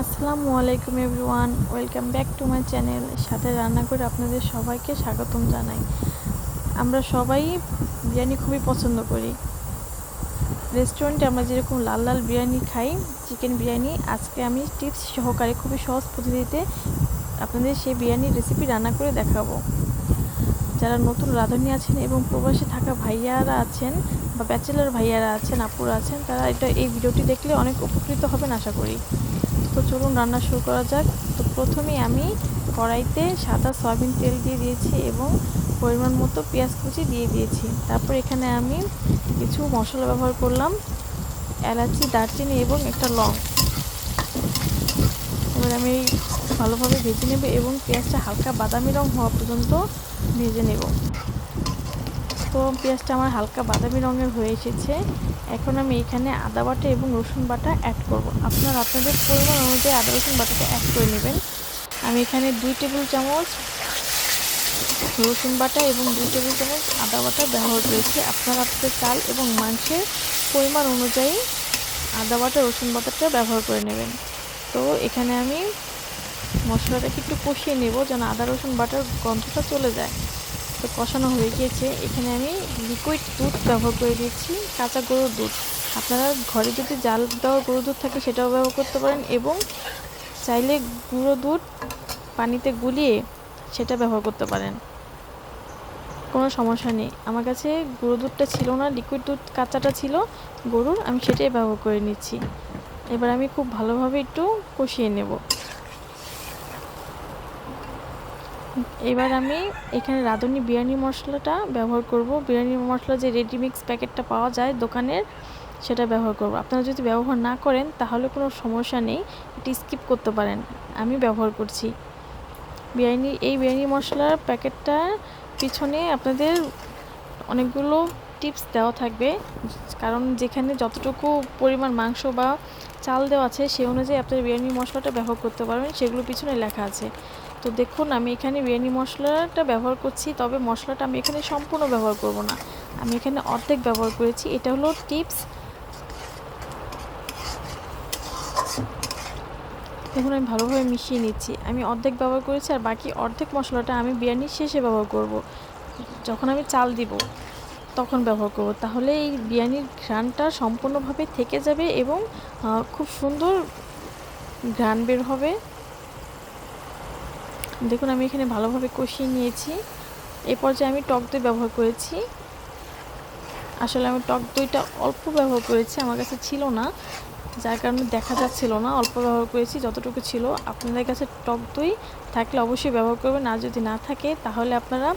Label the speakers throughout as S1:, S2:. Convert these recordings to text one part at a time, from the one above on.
S1: আসসালামু আলাইকুম everyone, welcome back to my channel. সাথে রান্না করে আপনাদের সবাইকে স্বাগতম জানাই। আমরা সবাই বিরিয়ানি খুবই পছন্দ করি। রেস্টুরেন্টে আমরা যেরকম লাল লাল বিরিয়ানি খাই, চিকেন বিরিয়ানি, আজকে আমি টিপস সহকারে খুবই সহজ পদ্ধতিতে আপনাদের সেই বিরিয়ানির রেসিপি রান্না করে দেখাবো। যারা নতুন রাঁধুনি আছেন এবং প্রবাসী থাকা ভাইয়ারা আছেন বা ব্যাচেলার ভাইয়ারা আছেন আপুরা আছেন, তারা এটা এই ভিডিওটি দেখলে অনেক উপকৃত হবেন আশা করি। তো চলুন রান্না শুরু করা যাক। তো প্রথমেই আমি কড়াইতে সাদা সয়াবিন তেল দিয়ে দিয়েছি এবং পরিমাণ মতো পেঁয়াজ কুচি দিয়ে দিয়েছি। তারপর এখানে আমি কিছু মশলা ব্যবহার করলাম, এলাচি, দারচিনি এবং একটা লং। এবার আমি ভালোভাবে ভেজে নেব এবং পেঁয়াজটা হালকা বাদামি রং হওয়া পর্যন্ত ভেজে নেব। তো পেঁয়াজটা আমার হালকা বাদামি রঙের হয়ে এসেছে। এখন আমি এখানে আদা বাটা এবং রসুন বাটা অ্যাড করব। আপনার আপনাদের পরিমাণ অনুযায়ী আদা রসুন বাটাটা অ্যাড করে নেবেন। আমি এখানে দুই টেবিল চামচ রসুন বাটা এবং দুই টেবিল চামচ আদা বাটা ব্যবহার করেছি। আপনারা আপনাদের চাল এবং মাংসের পরিমাণ অনুযায়ী আদা বাটা, রসুন বাটাটা ব্যবহার করে নেবেন। তো এখানে আমি মশলাটাকে একটু কষিয়ে নেব যেন আদা, রসুন, বাটার গন্ধটা চলে যায়। তো কষানো হয়ে গিয়েছে। এখানে আমি লিকুইড দুধ ব্যবহার করে দিয়েছি, কাঁচা গরুর দুধ। আপনারা ঘরে যদি জাল দেওয়া গরুর দুধ থাকে সেটাও ব্যবহার করতে পারেন এবং চাইলে গুঁড়ো দুধ পানিতে গুলিয়ে সেটা ব্যবহার করতে পারেন। কোনো সমস্যা নেই। আমার কাছে গুঁড়ো দুধটা ছিল না লিকুইড দুধ কাঁচাটা ছিল গরুর, আমি সেটাই ব্যবহার করে নিচ্ছি। এবার আমি খুব ভালোভাবে একটু কষিয়ে নেব। এবার আমি এখানে রাঁধুনি বিরিয়ানি মশলাটা ব্যবহার করব। বিরিয়ানি মশলা যে রেডিমিক্স প্যাকেটটা পাওয়া যায় দোকানের, সেটা ব্যবহার করব। আপনারা যদি ব্যবহার না করেন, তাহলে কোনো সমস্যা নেই, এটি স্কিপ করতে পারেন। আমি ব্যবহার করছি। বিরিয়ানি, এই বিরিয়ানি মশলার প্যাকেটটার পিছনে আপনাদের অনেকগুলো টিপস দেওয়া থাকবে। কারণ যেখানে যতটুকু পরিমাণ মাংস বা চাল দেওয়া আছে সেই অনুযায়ী আপনার বিরিয়ানি মশলাটা ব্যবহার করতে পারবেন। সেগুলো পিছনে লেখা আছে। তো দেখুন, আমি এখানে বিরিয়ানি মশলাটা ব্যবহার করছি, তবে মশলাটা আমি এখানে সম্পূর্ণ ব্যবহার করব না। আমি এখানে অর্ধেক ব্যবহার করেছি। এটা হলো টিপস। দেখুন, আমি ভালোভাবে মিশিয়ে নিচ্ছি। আমি অর্ধেক ব্যবহার করেছি আর বাকি অর্ধেক মশলাটা আমি বিরিয়ানির শেষে ব্যবহার করব, যখন আমি চাল দিব। তখন ব্যবহার করব। তাহলে এই বিরিয়ানির ঘ্রাণটা সম্পূর্ণভাবে থেকে যাবে এবং খুব সুন্দর ঘ্রাণ বের হবে। দেখুন, আমি এখানে ভালোভাবে কষিয়ে নিয়েছি। এরপর পর্যায়ে আমি টক দই ব্যবহার করেছি। আসলে আমি টক দইটা অল্প ব্যবহার করেছি, আমার কাছে ছিল না। যার কারণে দেখা যাচ্ছিল না, অল্প ব্যবহার করেছি, যতটুকু ছিল। আপনাদের কাছে টক দই থাকলে অবশ্যই ব্যবহার করবেন। আর যদি না থাকে, তাহলে আপনারা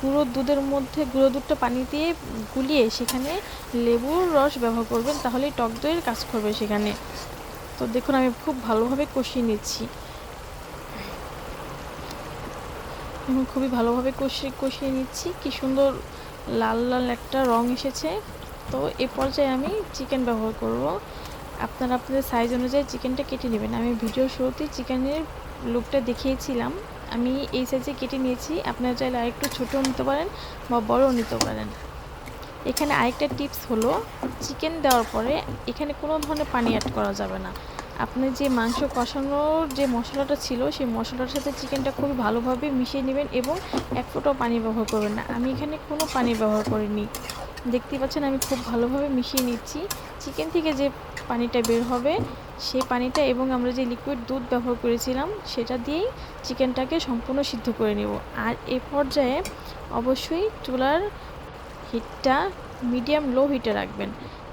S1: গুঁড়ো দুধের মধ্যে, গুঁড়ো দুধটা পানি দিয়ে গুলিয়ে সেখানে লেবুর রস ব্যবহার করবেন, তাহলেই টক দইয়ের কাজ করবে সেখানে। তো দেখুন, আমি খুব ভালোভাবে কষিয়ে নিচ্ছি। খুবই ভালোভাবে কষিয়ে কষিয়ে নিচ্ছি। কি সুন্দর লাল লাল একটা রং এসেছে। তো এ পর্যায়ে আমি চিকেন ব্যবহার করব। আপনারা আপনাদের সাইজ অনুযায়ী চিকেনটা কেটে নেবেন। আমি ভিডিও শুরুতেই চিকেনের লুকটা দেখিয়েছিলাম। আমি এই সাইজে কেটে নিয়েছি। আপনারা চাইলে আরেকটু ছোটও নিতে পারেন বা বড়ও নিতে পারেন। এখানে আরেকটা টিপস হলো চিকেন দেওয়ার পরে এখানে কোনো ধরনের পানি অ্যাড করা যাবে না। আপনি যে মাংস কষানোর যে মশলাটা ছিল, সেই মশলার সাথে চিকেনটা খুবই ভালোভাবে মিশিয়ে নেবেন এবং এক ফোঁটাও পানি ব্যবহার করবেন না। আমি এখানে কোনো পানি ব্যবহার করিনি। দেখতেই পাচ্ছেন আমি খুব ভালোভাবে মিশিয়ে নিচ্ছি। চিকেন থেকে যে পানিটা বের হবে, সেই পানিটা এবং আমরা যে লিকুইড দুধ ব্যবহার করেছিলাম, সেটা দিয়েই চিকেনটাকে সম্পূর্ণ সিদ্ধ করে নেব। আর এ পর্যায়ে অবশ্যই চুলার হিটটা মিডিয়াম লো হিটে রাখবেন,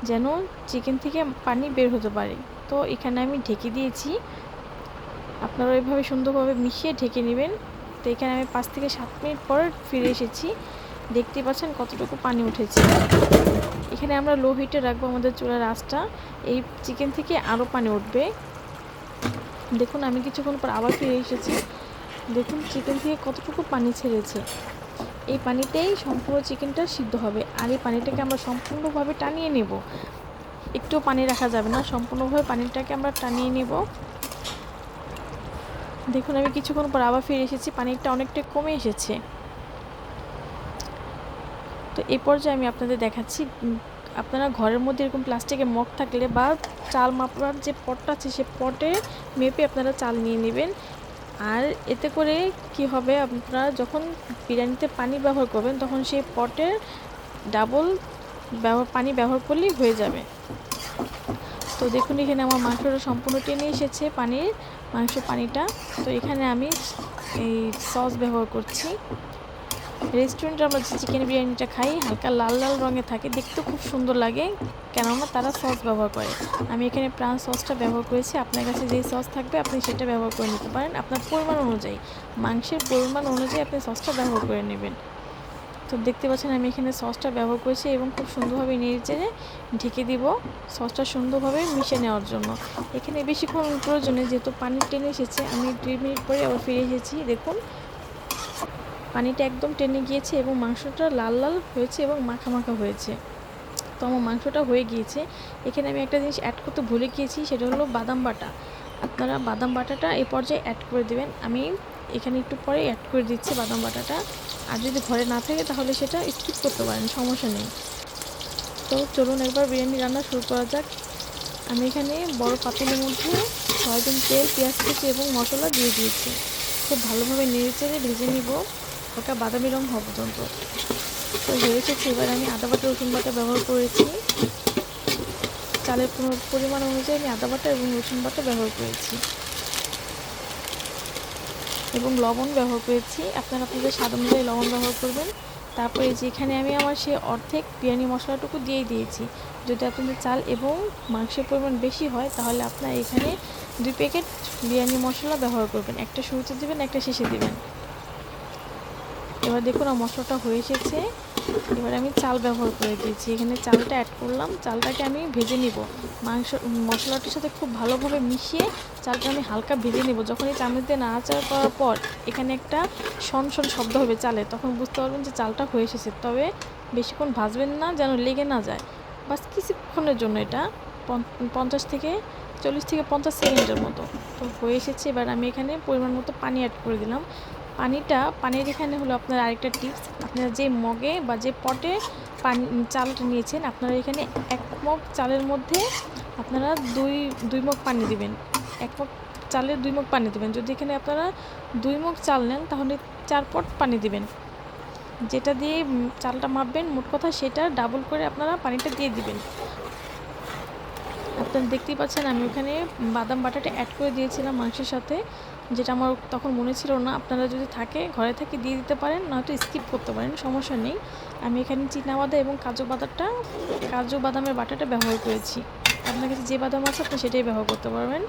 S1: যেন চিকেন থেকে পানি বের হতে পারে। তো এখানে আমি ঢেকে দিয়েছি। আপনারা ওইভাবে সুন্দরভাবে মিশিয়ে ঢেকে নেবেন। তো এখানে আমি পাঁচ থেকে সাত মিনিট পর ফিরে এসেছি। দেখতে পাচ্ছেন কতটুকু পানি উঠেছে। এখানে আমরা লো হিটে রাখব আমাদের চুলার আঁচটা। এই চিকেন থেকে আরও পানি উঠবে। দেখুন, আমি কিছুক্ষণ পর আবার ফিরে এসেছি। দেখুন চিকেন থেকে কতটুকু পানি ছেড়েছে। এই পানিতেই সম্পূর্ণ চিকেনটা সিদ্ধ হবে। আর এই পানিটাকে আমরা সম্পূর্ণভাবে টানিয়ে নেব। একটু পানি রাখা যাবে না, সম্পূর্ণভাবে পানিটাকে আমরা টানিয়ে নেব। দেখুন, আমি কিছুক্ষণ পর আবার ফিরে এসেছি। পানিটা অনেকটা কমে এসেছে। এই পর্যায়ে আমি আপনাদের দেখাচ্ছি আপনারা ঘরের মধ্যে এরকম প্লাস্টিকের মগ থাকলে বা চাল মাপার যে পটটা আছে সে পটে মেপে আপনারা চাল নিয়ে নেবেন। আর এতে করে কি হবে, আপনারা যখন বিরিয়ানিতে পানি ব্যবহার করবেন, তখন সেই পটের ডাবল ব্যবহার, পানি ব্যবহার করলেই হয়ে যাবে। তো দেখুন, এখানে আমার মাংসটা সম্পূর্ণ টেনে এসেছে পানির মাংস পানিটা। তো এখানে আমি এই সস ব্যবহার করছি। রেস্টুরেন্টে আমরা যে চিকেন বিরিয়ানিটা খাই, হালকা লাল লাল রঙে থাকে, দেখতে খুব সুন্দর লাগে। কেননা তারা সস ব্যবহার করে। আমি এখানে প্রাণ সসটা ব্যবহার করেছি। আপনার কাছে যেই সস থাকবে, আপনি সেটা ব্যবহার করে নিতে পারেন। আপনার পরিমাণ অনুযায়ী, মাংসের পরিমাণ অনুযায়ী আপনি সসটা ব্যবহার করে নেবেন। তো দেখতে পাচ্ছেন, আমি এখানে সসটা ব্যবহার করেছি এবং খুব সুন্দরভাবে নেড়ে চেড়ে ঢেকে দিব। সসটা সুন্দরভাবে মিশে নেওয়ার জন্য। এখানে বেশিক্ষণ প্রয়োজনে, যেহেতু পানি টেনে এসেছে, আমি দুই মিনিট পরে আবার ফিরে এসেছি। দেখুন পানিটা একদম টেনে গিয়েছে এবং মাংসটা লাল লাল হয়েছে এবং মাখা মাখা হয়েছে। তো আমার মাংসটা হয়ে গিয়েছে। এখানে আমি একটা জিনিস অ্যাড করতে ভুলে গিয়েছি, সেটা হলো বাদাম বাটা। আপনারা বাদাম বাটাটা এই পর্যায়ে অ্যাড করে দেবেন। আমি এখানে একটু পরে অ্যাড করে দিচ্ছি বাদাম বাটাটা। আর যদি ঘরে না থাকে তাহলে সেটা স্কিপ করতে পারেন, সমস্যা নেই। তো চলুন একবার বিরিয়ানি রান্না শুরু করা যাক। আমি এখানে বড় পাতিলের মধ্যে সয়াবিন তেল, পেঁয়াজ কুচি এবং মশলা দিয়ে দিয়েছি। খুব ভালোভাবে নেড়ে চেড়ে ভেজে নিব। হালকা বাদামি রং হওয়া পর্যন্ত? তো হয়ে এসেছে এবার আমি আদা বাটা, রসুন বাটা ব্যবহার করেছি। চালের পরি- পরিমাণ অনুযায়ী আমি আদা বাটা এবং রসুন বাটা ব্যবহার করেছি। এবং লবণ ব্যবহার করেছি। আপনারা আপনাদের স্বাদ অনুযায়ী লবণ ব্যবহার করবেন। তারপরে যেখানে আমি আমার সে অর্ধেক বিরিয়ানি মশলাটুকু দিয়ে দিয়েছি। যদি আপনাদের চাল এবং মাংসের পরিমাণ বেশি হয়, তাহলে আপনার এখানে দুই প্যাকেট বিরিয়ানি মশলা ব্যবহার করবেন। একটা শুরুতে দিবেন, একটা শেষে দিবেন। এবার দেখুন, আমার মশলাটা হয়ে এসেছে। এবার আমি চাল ব্যবহার করে দিয়েছি। এখানে চালটা অ্যাড করলাম। চালটাকে আমি ভেজে নিব। মাংস, মশলাটার সাথে খুব ভালোভাবে মিশিয়ে চালটা আমি হালকা ভেজে নেব। যখন এই চামচ দিয়ে নাড়াচাড়া করার পর এখানে একটা শন শন শব্দ হবে চালে, তখন বুঝতে পারবেন যে চালটা হয়ে এসেছে। তবে বেশিক্ষণ ভাজবেন না, যেন লেগে না যায়। বাস কিছুক্ষণের জন্য এটা পঞ্চ- পঞ্চাশ থেকে চল্লিশ থেকে পঞ্চাশ সেকেন্ডের মতো। তো হয়ে এসেছে। এবার আমি এখানে পরিমাণ মতো পানি অ্যাড করে দিলাম। পানিটা, পানির এখানে হলো আপনার আরেকটা টিপস আপনারা যে মগে বা যে পটে পানি, চালটা নিয়েছেন, আপনারা এখানে এক মগ চালের মধ্যে আপনারা দুই দুই মগ পানি দিবেন। এক মগ চালের দুই মগ পানি দিবেন। যদি এখানে আপনারা দুই মগ চাল নেন, তাহলে চার পট পানি দিবেন। যেটা দিয়ে চালটা মাপবেন, মোট কথা সেটা ডাবল করে আপনারা পানিটা দিয়ে দিবেন। আপনারা দেখতেই পাচ্ছেন, আমি ওখানে বাদাম বাটাটা অ্যাড করে দিয়েছিলাম মাংসের সাথে। যেটা আমার তখন মনে ছিল না, আপনারা যদি থাকে, ঘরে থেকে দিয়ে দিতে পারেন, নয়তো স্কিপ করতে পারেন, সমস্যা নেই। আমি এখানে বাদাম এবং কাজু বাদামটা, কাজু বাদামের বাটাটা ব্যবহার করেছি। আপনার কাছে যে বাদাম আছে, আপনি সেটাই ব্যবহার করতে পারবেন,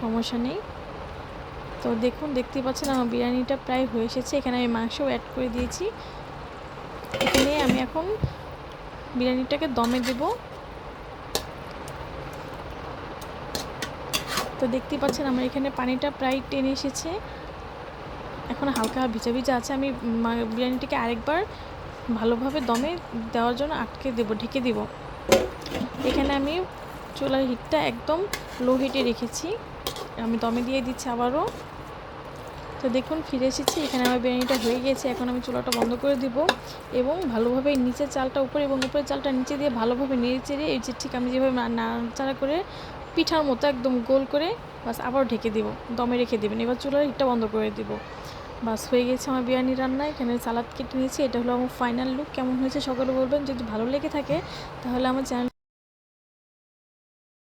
S1: সমস্যা নেই। তো দেখুন, দেখতেই পাচ্ছেন আমার বিরিয়ানিটা প্রায় হয়ে এসেছে, এখানে আমি মাংসও অ্যাড করে দিয়েছি। এখানে আমি এখন বিরিয়ানিটাকে দমে দেবো। তো দেখতেই পাচ্ছেন আমার এখানে পানিটা প্রায় টেনে এসেছে। এখন হালকা ভিজা ভিজা আছে। আমি বিরিয়ানিটিকে আরেকবার ভালোভাবে দমে দেওয়ার জন্য আটকে দেবো, ঢেকে দেব। এখানে আমি চুলার হিটটা একদম লো হিটে রেখেছি। আমি দমে দিয়ে দিচ্ছি আবারও। তো দেখুন, ফিরে এসেছি। এখানে আমার বিরিয়ানিটা হয়ে গিয়েছে এখন আমি চুলাটা বন্ধ করে দিব এবং ভালোভাবে নিচের চালটা উপরে এবং উপরের চালটা নিচে দিয়ে ভালোভাবে নেড়ে চেড়ে এই যে ঠিক আমি যেভাবে নাড়াচাড়া করে পিঠার মতো একদম গোল করে বাস আবার ঢেকে দিব, দমে রেখে দেবেন। এবার চুলার হিটটা বন্ধ করে দিব। বাস হয়ে গেছে আমার বিরিয়ানি রান্না, এখানে সালাদ কেটে নিয়েছি। এটা হলো আমার ফাইনাল লুক কেমন হয়েছে সকলে বলবেন। যদি ভালো লেগে থাকে, তাহলে আমার চ্যানেল